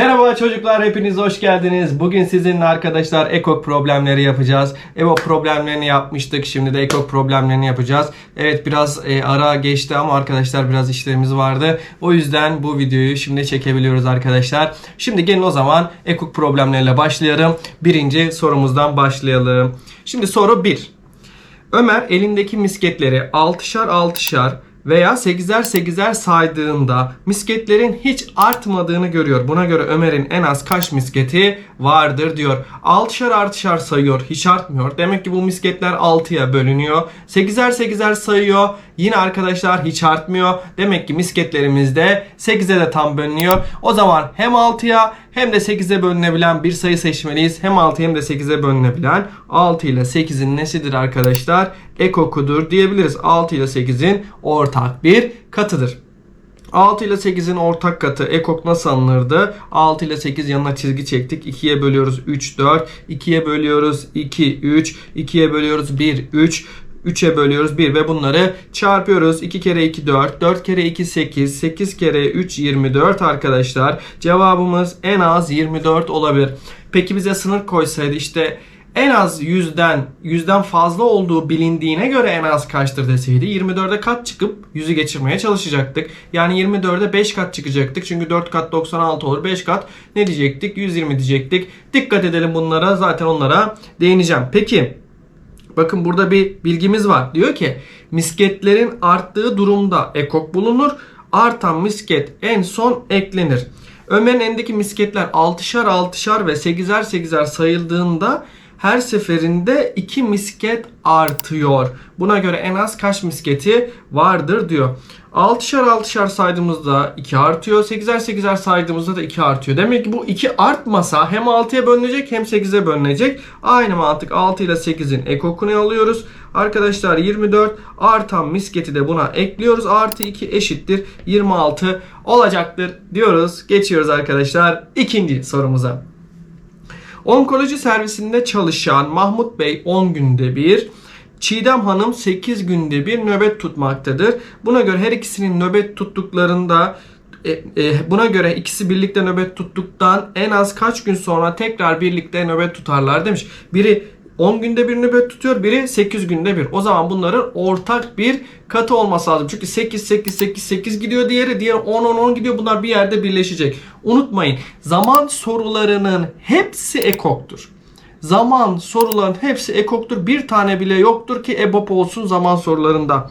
Merhaba çocuklar hepiniz hoş geldiniz. Bugün sizinle arkadaşlar ekok problemleri yapacağız. EBO problemlerini yapmıştık. Şimdi de ekok problemlerini yapacağız. Evet biraz e, ara geçti ama arkadaşlar biraz işlerimiz vardı. O yüzden bu videoyu şimdi çekebiliyoruz arkadaşlar. Şimdi gelin o zaman ekok problemleriyle başlayalım. Birinci sorumuzdan başlayalım. Şimdi soru 1. Ömer elindeki misketleri altışar altışar veya 8'er 8'er saydığında misketlerin hiç artmadığını görüyor. Buna göre Ömer'in en az kaç misketi vardır diyor. 6'şar artışar sayıyor hiç artmıyor. Demek ki bu misketler 6'ya bölünüyor. 8'er 8'er sayıyor. Yine arkadaşlar hiç artmıyor. Demek ki misketlerimiz de 8'e de tam bölünüyor. O zaman hem 6'ya hem de 8'e bölünebilen bir sayı seçmeliyiz. Hem 6 hem de 8'e bölünebilen 6 ile 8'in nesidir arkadaşlar? Ekokudur diyebiliriz. 6 ile 8'in ortak bir katıdır. 6 ile 8'in ortak katı ekok nasıl alınırdı? 6 ile 8 yanına çizgi çektik. 2'ye bölüyoruz 3 4. 2'ye bölüyoruz 2 3. 2'ye bölüyoruz 1 3. 3'e bölüyoruz 1 ve bunları çarpıyoruz. 2 kere 2 4, 4 kere 2 8, 8 kere 3 24 arkadaşlar. Cevabımız en az 24 olabilir. Peki bize sınır koysaydı işte en az 100'den 100'den fazla olduğu bilindiğine göre en az kaçtır deseydi 24'e kat çıkıp 100'ü geçirmeye çalışacaktık. Yani 24'e 5 kat çıkacaktık. Çünkü 4 kat 96 olur. 5 kat ne diyecektik? 120 diyecektik. Dikkat edelim bunlara. Zaten onlara değineceğim. Peki Bakın burada bir bilgimiz var. Diyor ki misketlerin arttığı durumda ekok bulunur. Artan misket en son eklenir. Ömer'in elindeki misketler 6'şar 6'şar ve 8'er 8'er sayıldığında her seferinde 2 misket artıyor. Buna göre en az kaç misketi vardır diyor. 6'şar 6'şar saydığımızda 2 artıyor. 8'er 8'er saydığımızda da 2 artıyor. Demek ki bu 2 artmasa hem 6'ya bölünecek hem 8'e bölünecek. Aynı mantık 6 ile 8'in ekokunu alıyoruz. Arkadaşlar 24 artan misketi de buna ekliyoruz. Artı 2 eşittir 26 olacaktır diyoruz. Geçiyoruz arkadaşlar ikinci sorumuza. Onkoloji servisinde çalışan Mahmut Bey 10 günde bir, Çiğdem Hanım 8 günde bir nöbet tutmaktadır. Buna göre her ikisinin nöbet tuttuklarında e, e, buna göre ikisi birlikte nöbet tuttuktan en az kaç gün sonra tekrar birlikte nöbet tutarlar demiş. Biri 10 günde bir nöbet tutuyor, biri 8 günde bir. O zaman bunların ortak bir katı olması lazım. Çünkü 8 8 8 8 gidiyor diğeri, diğer 10 10 10 gidiyor. Bunlar bir yerde birleşecek. Unutmayın. Zaman sorularının hepsi ekoktur. Zaman soruların hepsi ekoktur. Bir tane bile yoktur ki EBOB olsun zaman sorularında.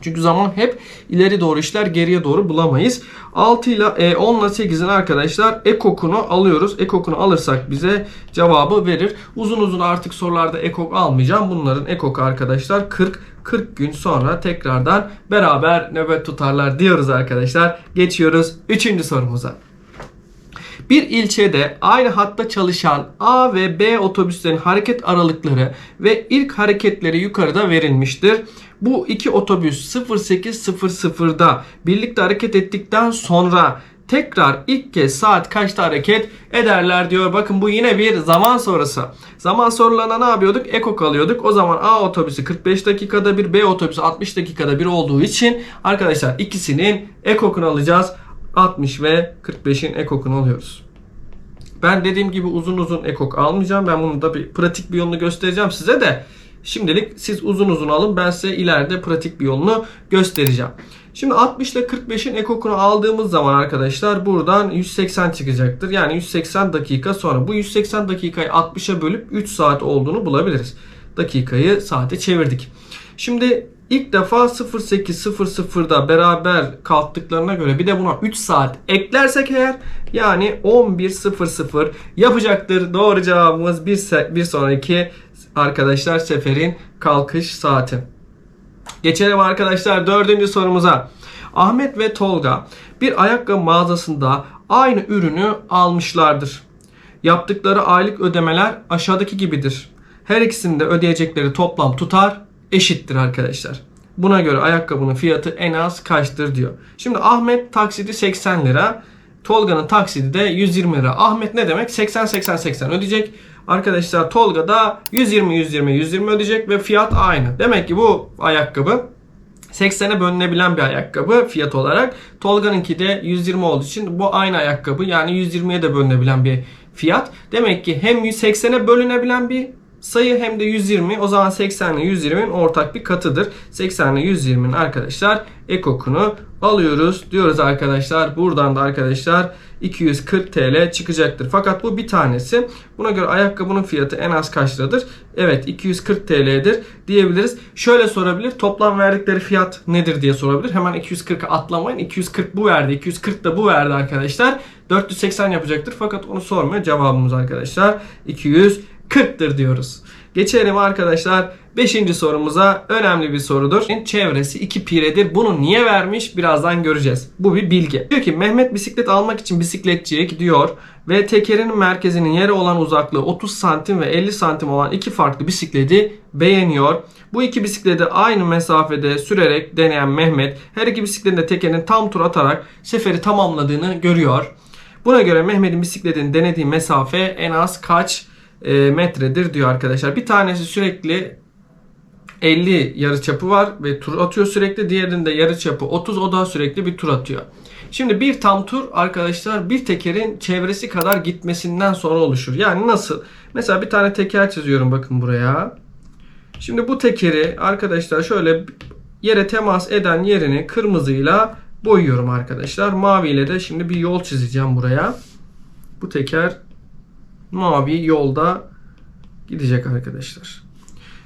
Çünkü zaman hep ileri doğru işler geriye doğru bulamayız. 6 ile e, 10 ile 8'in arkadaşlar ekokunu alıyoruz. Ekokunu alırsak bize cevabı verir. Uzun uzun artık sorularda ekok almayacağım. Bunların ekoku arkadaşlar 40 40 gün sonra tekrardan beraber nöbet tutarlar diyoruz arkadaşlar. Geçiyoruz 3. sorumuza. Bir ilçede aynı hatta çalışan A ve B otobüslerin hareket aralıkları ve ilk hareketleri yukarıda verilmiştir. Bu iki otobüs 08.00'da birlikte hareket ettikten sonra tekrar ilk kez saat kaçta hareket ederler diyor. Bakın bu yine bir zaman sonrası. Zaman sorularına ne yapıyorduk? Ekok alıyorduk. O zaman A otobüsü 45 dakikada bir, B otobüsü 60 dakikada bir olduğu için arkadaşlar ikisinin ekokunu alacağız. 60 ve 45'in ekokunu alıyoruz. Ben dediğim gibi uzun uzun ekok almayacağım. Ben bunu da bir pratik bir yolunu göstereceğim size de. Şimdilik siz uzun uzun alın. Ben size ileride pratik bir yolunu göstereceğim. Şimdi 60 ile 45'in ekokunu aldığımız zaman arkadaşlar buradan 180 çıkacaktır. Yani 180 dakika sonra bu 180 dakikayı 60'a bölüp 3 saat olduğunu bulabiliriz. Dakikayı saate çevirdik. Şimdi ilk defa 08.00'da beraber kalktıklarına göre bir de buna 3 saat eklersek eğer yani 11.00 yapacaktır. Doğru cevabımız bir, bir sonraki arkadaşlar seferin kalkış saati. Geçelim arkadaşlar dördüncü sorumuza. Ahmet ve Tolga bir ayakkabı mağazasında aynı ürünü almışlardır. Yaptıkları aylık ödemeler aşağıdaki gibidir. Her ikisinde ödeyecekleri toplam tutar eşittir arkadaşlar. Buna göre ayakkabının fiyatı en az kaçtır diyor. Şimdi Ahmet taksidi 80 lira. Tolga'nın taksidi de 120 lira. Ahmet ne demek? 80 80 80 ödeyecek. Arkadaşlar Tolga da 120 120 120 ödeyecek ve fiyat aynı. Demek ki bu ayakkabı 80'e bölünebilen bir ayakkabı fiyat olarak. Tolga'nınki de 120 olduğu için bu aynı ayakkabı yani 120'ye de bölünebilen bir fiyat. Demek ki hem 180'e bölünebilen bir sayı hem de 120. O zaman 80 ile 120'nin ortak bir katıdır. 80 ile 120'nin arkadaşlar ekokunu alıyoruz diyoruz arkadaşlar. Buradan da arkadaşlar 240 TL çıkacaktır. Fakat bu bir tanesi. Buna göre ayakkabının fiyatı en az kaç liradır? Evet 240 TL'dir diyebiliriz. Şöyle sorabilir. Toplam verdikleri fiyat nedir diye sorabilir. Hemen 240'a atlamayın. 240 bu verdi. 240 da bu verdi arkadaşlar. 480 yapacaktır. Fakat onu sormuyor. Cevabımız arkadaşlar 240'tır diyoruz. Geçelim arkadaşlar 5. sorumuza önemli bir sorudur. Çevresi 2 piredir. Bunu niye vermiş birazdan göreceğiz. Bu bir bilgi. Diyor ki Mehmet bisiklet almak için bisikletçiye gidiyor ve tekerinin merkezinin yere olan uzaklığı 30 santim ve 50 santim olan iki farklı bisikleti beğeniyor. Bu iki bisikleti aynı mesafede sürerek deneyen Mehmet her iki bisikletin de tekerin tam tur atarak seferi tamamladığını görüyor. Buna göre Mehmet'in bisikletin denediği mesafe en az kaç e, metredir diyor arkadaşlar. Bir tanesi sürekli 50 yarı çapı var ve tur atıyor sürekli. Diğerinde yarı çapı 30 o da sürekli bir tur atıyor. Şimdi bir tam tur arkadaşlar bir tekerin çevresi kadar gitmesinden sonra oluşur. Yani nasıl? Mesela bir tane teker çiziyorum bakın buraya. Şimdi bu tekeri arkadaşlar şöyle yere temas eden yerini kırmızıyla boyuyorum arkadaşlar. Maviyle de şimdi bir yol çizeceğim buraya. Bu teker mavi yolda gidecek arkadaşlar.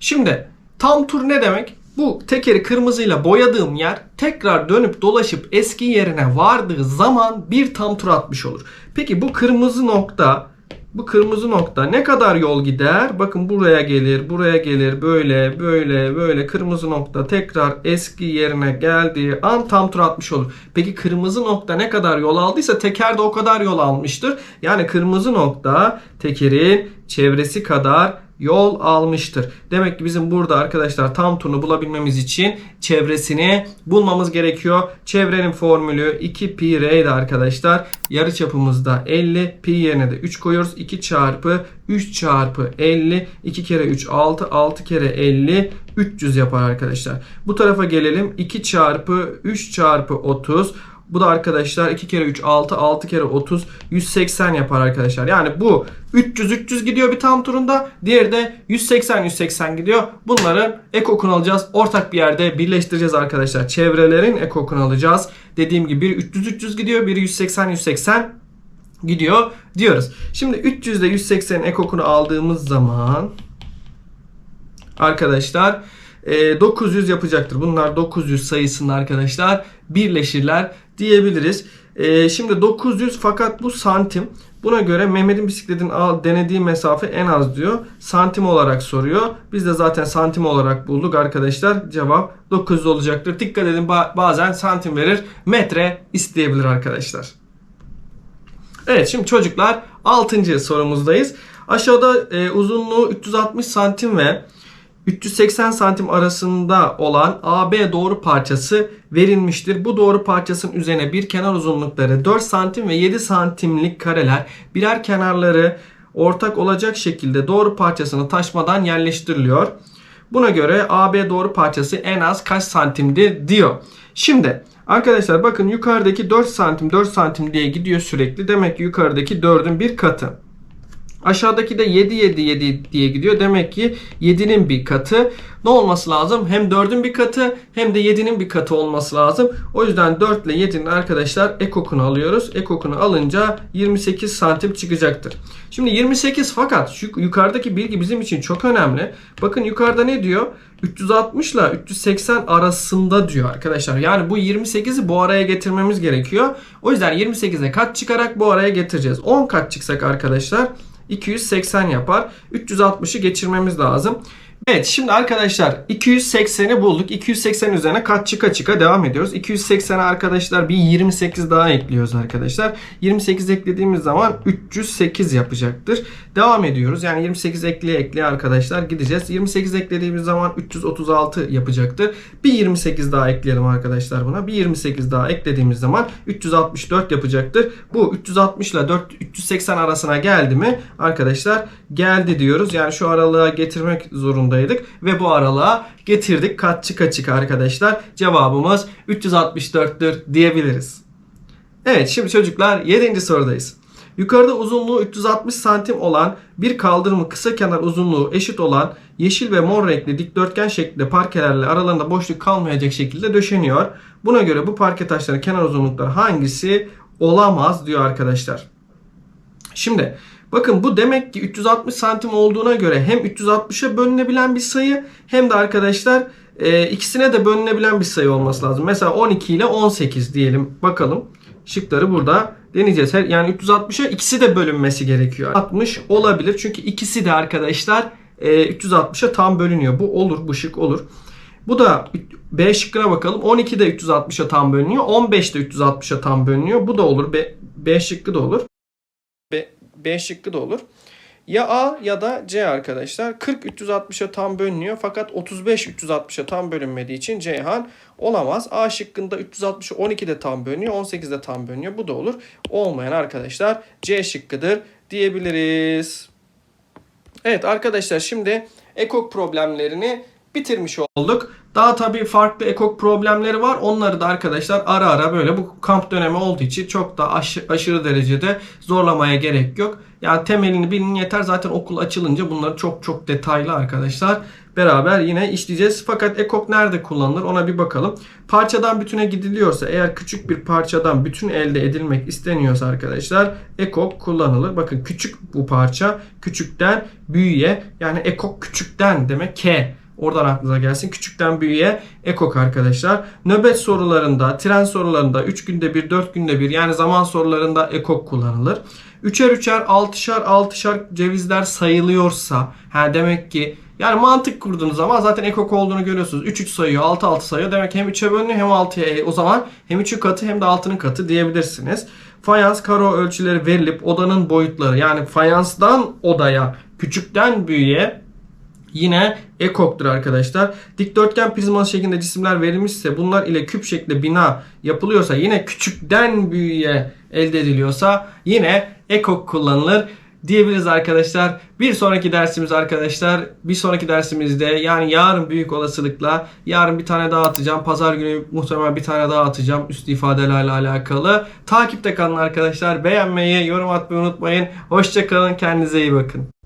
Şimdi tam tur ne demek? Bu tekeri kırmızıyla boyadığım yer tekrar dönüp dolaşıp eski yerine vardığı zaman bir tam tur atmış olur. Peki bu kırmızı nokta bu kırmızı nokta ne kadar yol gider? Bakın buraya gelir, buraya gelir, böyle, böyle, böyle kırmızı nokta tekrar eski yerine geldiği an tam tur atmış olur. Peki kırmızı nokta ne kadar yol aldıysa teker de o kadar yol almıştır. Yani kırmızı nokta tekerin çevresi kadar yol almıştır. Demek ki bizim burada arkadaşlar tam turunu bulabilmemiz için çevresini bulmamız gerekiyor. Çevrenin formülü 2 pi r'ydi arkadaşlar. Yarı çapımızda 50. Pi yerine de 3 koyuyoruz. 2 çarpı 3 çarpı 50. 2 kere 3 6. 6 kere 50 300 yapar arkadaşlar. Bu tarafa gelelim. 2 çarpı 3 çarpı 30. Bu da arkadaşlar 2 kere 3 6 6 kere 30 180 yapar arkadaşlar. Yani bu 300 300 gidiyor bir tam turunda. Diğeri de 180 180 gidiyor. Bunların ekokunu alacağız. Ortak bir yerde birleştireceğiz arkadaşlar. Çevrelerin ekokunu alacağız. Dediğim gibi biri 300 300 gidiyor. Biri 180 180 gidiyor diyoruz. Şimdi 300 ile 180'in ekokunu aldığımız zaman arkadaşlar 900 yapacaktır. Bunlar 900 sayısında arkadaşlar birleşirler diyebiliriz. Ee, şimdi 900 fakat bu santim. Buna göre Mehmet'in bisikletin denediği mesafe en az diyor. Santim olarak soruyor. Biz de zaten santim olarak bulduk arkadaşlar. Cevap 900 olacaktır. Dikkat edin bazen santim verir. Metre isteyebilir arkadaşlar. Evet şimdi çocuklar 6. sorumuzdayız. Aşağıda e, uzunluğu 360 santim ve 380 santim arasında olan AB doğru parçası verilmiştir. Bu doğru parçasının üzerine bir kenar uzunlukları 4 santim ve 7 santimlik kareler birer kenarları ortak olacak şekilde doğru parçasını taşmadan yerleştiriliyor. Buna göre AB doğru parçası en az kaç santimdir diyor. Şimdi arkadaşlar bakın yukarıdaki 4 santim 4 santim diye gidiyor sürekli. Demek ki yukarıdaki 4'ün bir katı. Aşağıdaki de 7 7 7 diye gidiyor. Demek ki 7'nin bir katı ne olması lazım? Hem 4'ün bir katı hem de 7'nin bir katı olması lazım. O yüzden 4 ile 7'nin arkadaşlar ekokunu alıyoruz. Ekokunu alınca 28 santim çıkacaktır. Şimdi 28 fakat şu yukarıdaki bilgi bizim için çok önemli. Bakın yukarıda ne diyor? 360 ile 380 arasında diyor arkadaşlar. Yani bu 28'i bu araya getirmemiz gerekiyor. O yüzden 28'e kat çıkarak bu araya getireceğiz. 10 kat çıksak arkadaşlar 280 yapar. 360'ı geçirmemiz lazım. Evet şimdi arkadaşlar 280'i bulduk. 280 üzerine kat çıka çıka devam ediyoruz. 280'e arkadaşlar bir 28 daha ekliyoruz arkadaşlar. 28 eklediğimiz zaman 308 yapacaktır. Devam ediyoruz. Yani 28 ekleye ekleye arkadaşlar gideceğiz. 28 eklediğimiz zaman 336 yapacaktır. Bir 28 daha ekleyelim arkadaşlar buna. Bir 28 daha eklediğimiz zaman 364 yapacaktır. Bu 360 ile 4 380 arasına geldi mi arkadaşlar geldi diyoruz. Yani şu aralığa getirmek zorundayız zorundaydık ve bu aralığa getirdik. Kaççık açık arkadaşlar. Cevabımız 364'tür diyebiliriz. Evet şimdi çocuklar 7. sorudayız. Yukarıda uzunluğu 360 santim olan bir kaldırımın kısa kenar uzunluğu eşit olan yeşil ve mor renkli dikdörtgen şeklinde parkelerle aralarında boşluk kalmayacak şekilde döşeniyor. Buna göre bu parke taşlarının kenar uzunlukları hangisi olamaz diyor arkadaşlar. Şimdi bakın bu demek ki 360 santim olduğuna göre hem 360'a bölünebilen bir sayı hem de arkadaşlar e, ikisine de bölünebilen bir sayı olması lazım. Mesela 12 ile 18 diyelim. Bakalım. Şıkları burada deneyeceğiz. Yani 360'a ikisi de bölünmesi gerekiyor. 60 olabilir. Çünkü ikisi de arkadaşlar e, 360'a tam bölünüyor. Bu olur. Bu şık olur. Bu da B şıkkına bakalım. 12 de 360'a tam bölünüyor. 15 de 360'a tam bölünüyor. Bu da olur. B, B şıkkı da olur. B, şıkkı da olur. Ya A ya da C arkadaşlar. 40 360'a tam bölünüyor fakat 35 360'a tam bölünmediği için Ceyhan olamaz. A şıkkında 360'a 12 de tam bölünüyor, 18 de tam bölünüyor. Bu da olur. Olmayan arkadaşlar C şıkkıdır diyebiliriz. Evet arkadaşlar şimdi ekok problemlerini bitirmiş olduk. Daha tabii farklı ekok problemleri var. Onları da arkadaşlar ara ara böyle bu kamp dönemi olduğu için çok da aşı- aşırı derecede zorlamaya gerek yok. Yani temelini bilin yeter. Zaten okul açılınca bunları çok çok detaylı arkadaşlar beraber yine işleyeceğiz. Fakat ekok nerede kullanılır ona bir bakalım. Parçadan bütüne gidiliyorsa eğer küçük bir parçadan bütün elde edilmek isteniyorsa arkadaşlar ekok kullanılır. Bakın küçük bu parça küçükten büyüğe yani ekok küçükten demek K. Oradan aklınıza gelsin. Küçükten büyüğe ekok arkadaşlar. Nöbet sorularında, tren sorularında 3 günde bir, 4 günde bir yani zaman sorularında ekok kullanılır. Üçer üçer, altışar altışar cevizler sayılıyorsa ha demek ki yani mantık kurduğunuz zaman zaten ekok olduğunu görüyorsunuz. 3 3 sayıyor, 6 6 sayıyor. Demek hem 3'e bölünüyor hem 6'ya. E, o zaman hem 3'ün katı hem de 6'nın katı diyebilirsiniz. Fayans karo ölçüleri verilip odanın boyutları yani fayanstan odaya, küçükten büyüğe Yine ekoktur arkadaşlar. Dikdörtgen prizması şeklinde cisimler verilmişse bunlar ile küp şeklinde bina yapılıyorsa yine küçükten büyüğe elde ediliyorsa yine ekok kullanılır diyebiliriz arkadaşlar. Bir sonraki dersimiz arkadaşlar bir sonraki dersimizde yani yarın büyük olasılıkla yarın bir tane daha atacağım. Pazar günü muhtemelen bir tane daha atacağım üst ifadelerle alakalı. Takipte kalın arkadaşlar. Beğenmeyi, yorum atmayı unutmayın. Hoşçakalın. Kendinize iyi bakın.